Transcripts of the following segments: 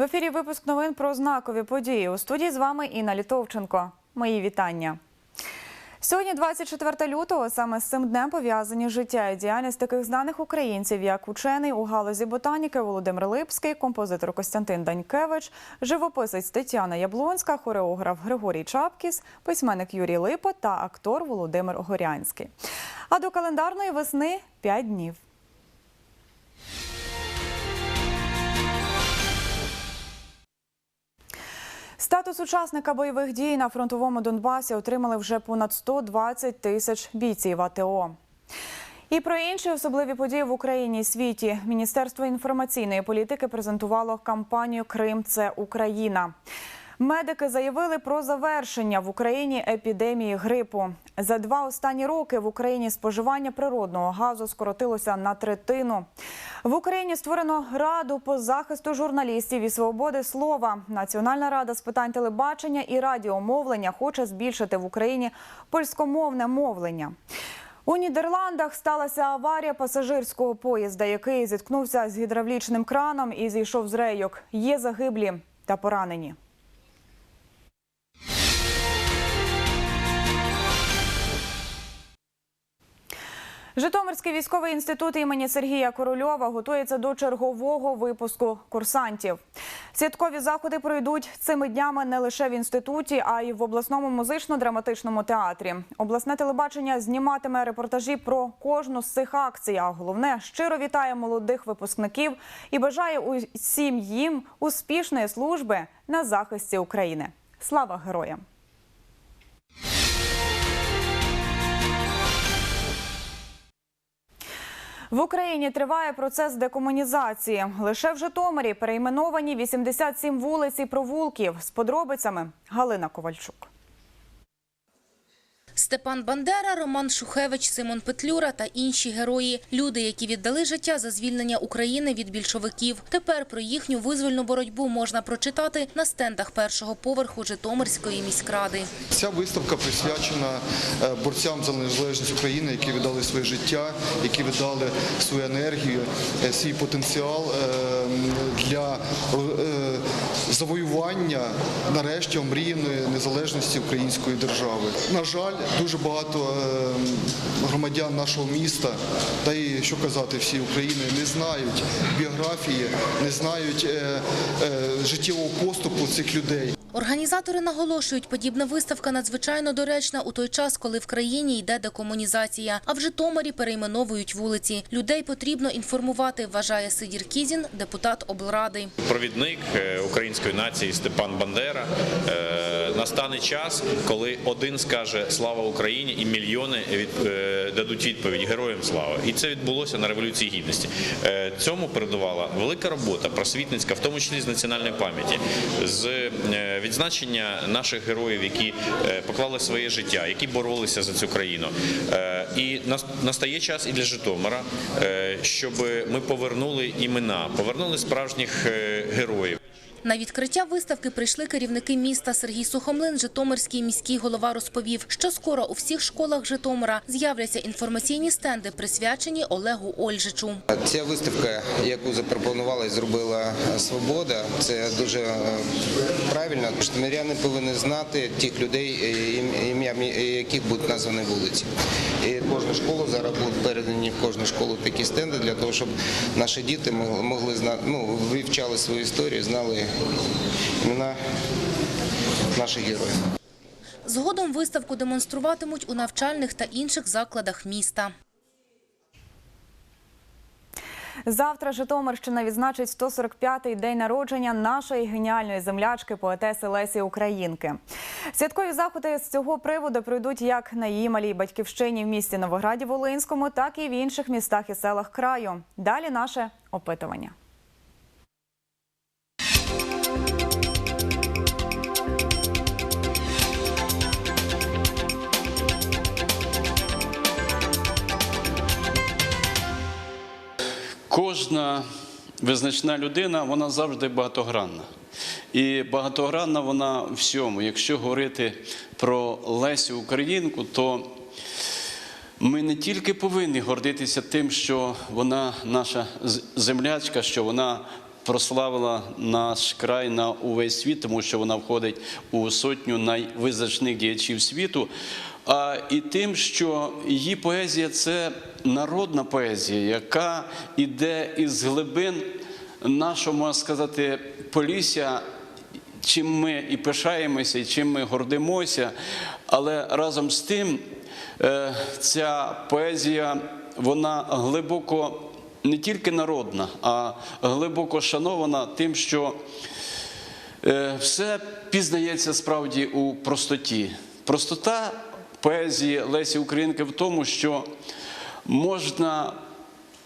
В ефірі випуск новин про знакові події. У студії з вами Інна Літовченко. Мої вітання. Сьогодні, 24 лютого, саме з цим днем пов'язані життя і діяльність таких знаних українців, як учений у галузі ботаніки Володимир Липський, композитор Костянтин Данькевич, живописець Тетяна Яблонська, хореограф Григорій Чапкіс, письменник Юрій Липа та актор Володимир Горянський. А до календарної весни 5 днів. Статус учасника бойових дій на фронтовому Донбасі отримали вже понад 120 тисяч бійців АТО. І про інші особливі події в Україні і світі Міністерство інформаційної політики презентувало кампанію Крим це Україна. Медики заявили про завершення в Україні епідемії грипу. За два останні роки в Україні споживання природного газу скоротилося на третину. В Україні створено раду по захисту журналістів і свободи слова. Національна рада з питань телебачення і радіомовлення хоче збільшити в Україні польськомовне мовлення. У Нідерландах сталася аварія пасажирського поїзда, який зіткнувся з гідравлічним краном і зійшов з рейок. Є загиблі та поранені. Житомирський військовий інститут імені Сергія Корольова готується до чергового випуску курсантів. Святкові заходи пройдуть цими днями не лише в інституті, а й в обласному музично-драматичному театрі. Обласне телебачення зніматиме репортажі про кожну з цих акцій. А головне щиро вітає молодих випускників і бажає усім їм успішної служби на захисті України. Слава героям! В Україні триває процес декомунізації. Лише в Житомирі перейменовані 87 вулиць і провулків. З подробицями Галина Ковальчук. Степан Бандера, Роман Шухевич, Симон Петлюра та інші герої – люди, які віддали життя за звільнення України від більшовиків. Тепер про їхню визвольну боротьбу можна прочитати на стендах першого поверху Житомирської міськради. Ця виставка присвячена е, борцям за незалежність України, які віддали своє життя, які віддали свою енергію, е, свій потенціал е, для завоювання нарешті омріяної незалежності української держави. На жаль, дуже багато е, громадян нашого міста, та і що казати, всі України не знають біографії, не знають е, е, життєвого поступу цих людей. Організатори наголошують, подібна виставка надзвичайно доречна у той час, коли в країні йде декомунізація, а в Житомирі перейменовують вулиці. Людей потрібно інформувати, вважає Сидір Кізін, депутат облради. провідник е, української нації Степан Бандера. Е, Настане час, коли один скаже Слава Україні і мільйони е, дадуть відповідь Героям слава. І це відбулося на Революції Гідності. Е, Цьому передувала велика робота просвітницька, в тому числі з національної пам'яті, з відзначення наших героїв, які поклали своє життя, які боролися за цю країну. І нас- настає час і для Житомира, щоб ми повернули імена, повернули справжніх героїв. На відкриття виставки прийшли керівники міста Сергій Сухомлин, Житомирський міський голова розповів, що скоро у всіх школах Житомира з'являться інформаційні стенди, присвячені Олегу Ольжичу. Ця виставка, яку запропонувала і зробила Свобода, це дуже е, правильно. Житомиряни повинні знати тих людей, е, ім- ім'я яких будуть названі вулиці. І кожна школа зараз будуть передані в кожну школу такі стенди для того, щоб наші діти могли- могли ну, вивчали свою історію, знали імена наших героїв. Згодом виставку демонструватимуть у навчальних та інших закладах міста. Завтра Житомирщина відзначить 145-й день народження нашої геніальної землячки, поетеси Лесі Українки. Святкові заходи з цього приводу пройдуть як на її малій батьківщині в місті Новограді Волинському, так і в інших містах і селах краю. Далі наше опитування. Кожна визначна людина, вона завжди багатогранна. І багатогранна вона всьому. Якщо говорити про Лесю Українку, то ми не тільки повинні гордитися тим, що вона наша землячка, що вона прославила наш край на увесь світ, тому що вона входить у сотню найвизначних діячів світу. А і тим, що її поезія це народна поезія, яка йде із глибин нашого, можна сказати, полісся, чим ми і пишаємося, і чим ми гордимося. Але разом з тим е, ця поезія, вона глибоко не тільки народна, а глибоко шанована тим, що Е, Все пізнається справді у простоті. Простота поезії Лесі Українки в тому, що можна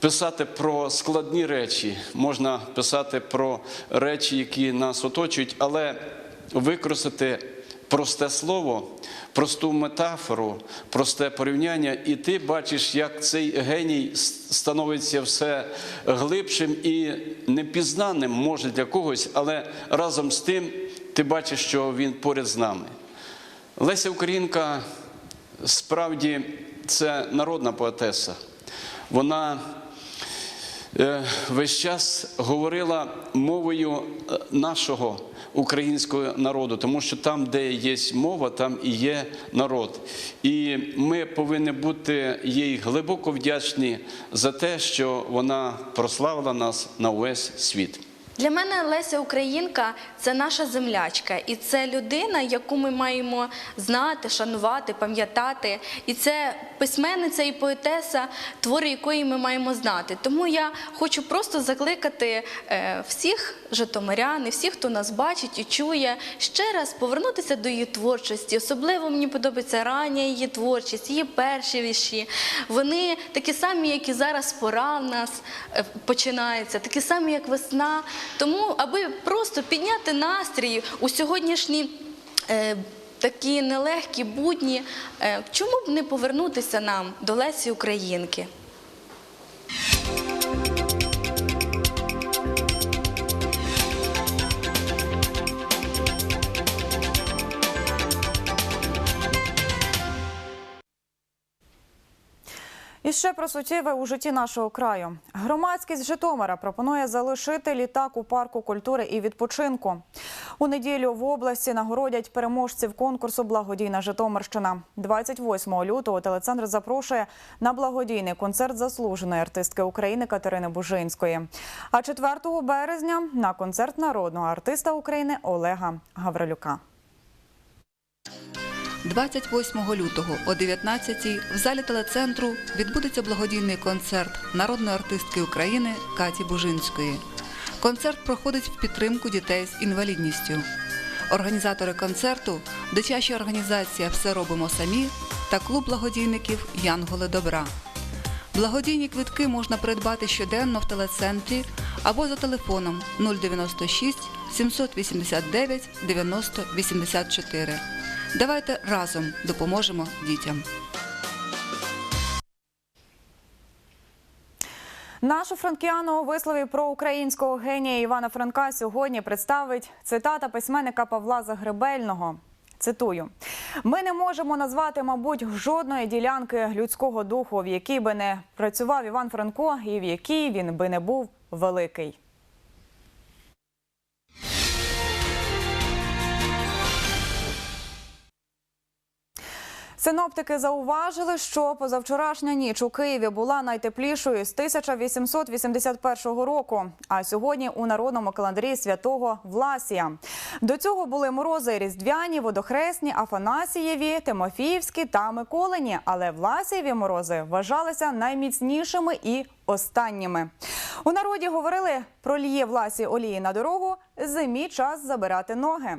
писати про складні речі, можна писати про речі, які нас оточують, але використати просте слово, просту метафору, просте порівняння, і ти бачиш, як цей геній становиться все глибшим і непізнаним, може для когось, але разом з тим ти бачиш, що він поряд з нами. Леся Українка справді це народна поетеса. Вона весь час говорила мовою е, нашого українського народу, тому що там, де є мова, там і є народ. І ми повинні бути їй глибоко вдячні за те, що вона прославила нас на увесь світ. Для мене Леся Українка це наша землячка, і це людина, яку ми маємо знати, шанувати, пам'ятати. І це письменниця і поетеса, твори якої ми маємо знати. Тому я хочу просто закликати е, всіх житомирян, і всіх, хто нас бачить і чує, ще раз повернутися до її творчості. Особливо мені подобається рання її творчість, її перші вірші. Вони такі самі, як і зараз пора в нас е, починається, такі самі, як весна. Тому, аби просто підняти настрій у сьогоднішні. Такі нелегкі будні. Е, Чому б не повернутися нам до Лесі Українки? І ще про суттєве у житті нашого краю. Громадськість Житомира пропонує залишити літак у парку культури і відпочинку. У неділю в області нагородять переможців конкурсу Благодійна Житомирщина. 28 лютого телецентр запрошує на благодійний концерт заслуженої артистки України Катерини Бужинської. А 4 березня на концерт народного артиста України Олега Гаврилюка. 28 лютого о 19-й в залі телецентру відбудеться благодійний концерт народної артистки України Каті Бужинської. Концерт проходить в підтримку дітей з інвалідністю. Організатори концерту дитяча організація Все робимо самі та клуб благодійників Янголи добра. Благодійні квитки можна придбати щоденно в телецентрі або за телефоном 096 789 90 84. Давайте разом допоможемо дітям. Нашу франкіану у вислові про українського генія Івана Франка сьогодні представить цитата письменника Павла Загребельного. Цитую: ми не можемо назвати, мабуть, жодної ділянки людського духу, в якій би не працював Іван Франко, і в якій він би не був великий. Синоптики зауважили, що позавчорашня ніч у Києві була найтеплішою з 1881 року. А сьогодні у народному календарі святого Власія. До цього були морози різдвяні, водохресні, Афанасієві, Тимофіївські та Миколині. Але Власієві морози вважалися найміцнішими і останніми. У народі говорили про ліє Власі олії на дорогу. Зимі час забирати ноги.